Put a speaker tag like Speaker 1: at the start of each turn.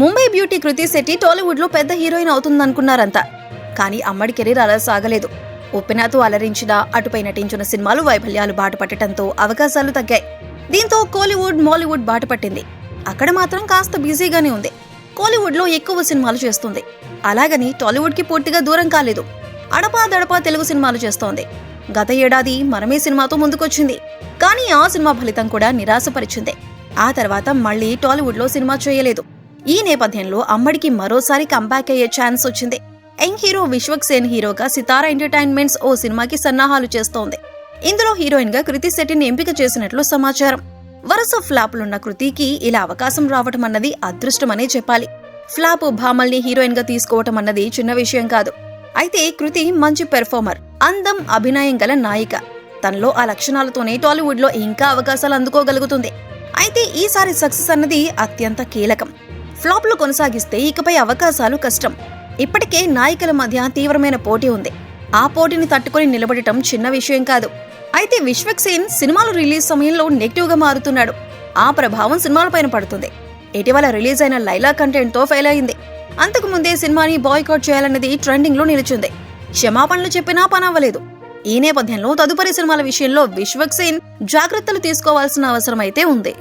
Speaker 1: Mumbai beauty కృతి శెట్టి టాలీవుడ్లో పెద్ద heroine అవుతుందనుకున్నారంతా కానీ అమ్మడి కెరీర్ అలా సాగలేదు. ఉప్పెనతో అలరించిన అటుపై నటించిన సినిమాలు వైఫల్యాలు బాటపట్టడంతో అవకాశాలు తగ్గాయి. దీంతో కోలీవుడ్ మాలీవుడ్ బాటపట్టింది. అక్కడ మాత్రం కాస్త బిజీగానే ఉంది. కోలీవుడ్లో ఎక్కువ సినిమాలు చేస్తుంది. అలాగని టాలీవుడ్కి పూర్తిగా దూరం కాలేదు. అడపా దడపా తెలుగు సినిమాలు చేస్తోంది. గత ఏడాది మనమే సినిమాతో ముందుకొచ్చింది. కానీ ఆ సినిమా ఫలితం కూడా నిరాశపరిచింది. ఆ తర్వాత మళ్ళీ టాలీవుడ్లో సినిమా చేయలేదు. ఈ నేపథ్యంలో అమ్మడికి మరోసారి కంబ్యాక్ అయ్యే ఛాన్స్ వచ్చింది. యంగ్ హీరో విశ్వక్ సేన్ హీరోగా సితారా ఎంటర్టైన్మెంట్స్ ఓ సినిమాకి సన్నాహాలు చేస్తోంది. ఇందులో హీరోయిన్గా కృతి శెట్టిని ఎంపిక చేసినట్లు సమాచారం. వరుస ఫ్లాపులున్న కృతికి ఇలా అవకాశం రావటం అన్నది అదృష్టమనే చెప్పాలి. ఫ్లాప్ భామల్ని హీరోయిన్గా తీసుకోవటం అన్నది చిన్న విషయం కాదు. అయితే కృతి మంచి పెర్ఫార్మర్ అందం అభినయం గల నాయిక. తనలో ఆ లక్షణాలతోనే టాలీవుడ్లో ఇంకా అవకాశాలు అందుకోగలుగుతుంది. అయితే ఈసారి సక్సెస్ అన్నది అత్యంత కీలకం. ఫ్లాప్లు కొనసాగిస్తే ఇకపై అవకాశాలు కష్టం. ఇప్పటికే నాయకుల మధ్య తీవ్రమైన పోటీ ఉంది. ఆ పోటీని తట్టుకొని నిలబడటం చిన్న విషయం కాదు. అయితే విశ్వక్ సేన్ సినిమాలు రిలీజ్ సమయంలో నెగిటివ్గా మారుతున్నాడు. ఆ ప్రభావం సినిమాలపైన పడుతుంది. ఇటీవల రిలీజ్ అయిన లైలా కంటెంట్తో ఫెయిల్ అయింది. అంతకు ముందే సినిమాని బాయ్కాట్ చేయాలన్నది ట్రెండింగ్లో నిలిచింది. క్షమాపణలు చెప్పినా పనవ్వలేదు. ఈ నేపథ్యంలో తదుపరి సినిమాల విషయంలో విశ్వక్ సేన్ జాగ్రత్తలు తీసుకోవాల్సిన అవసరమైతే ఉంది.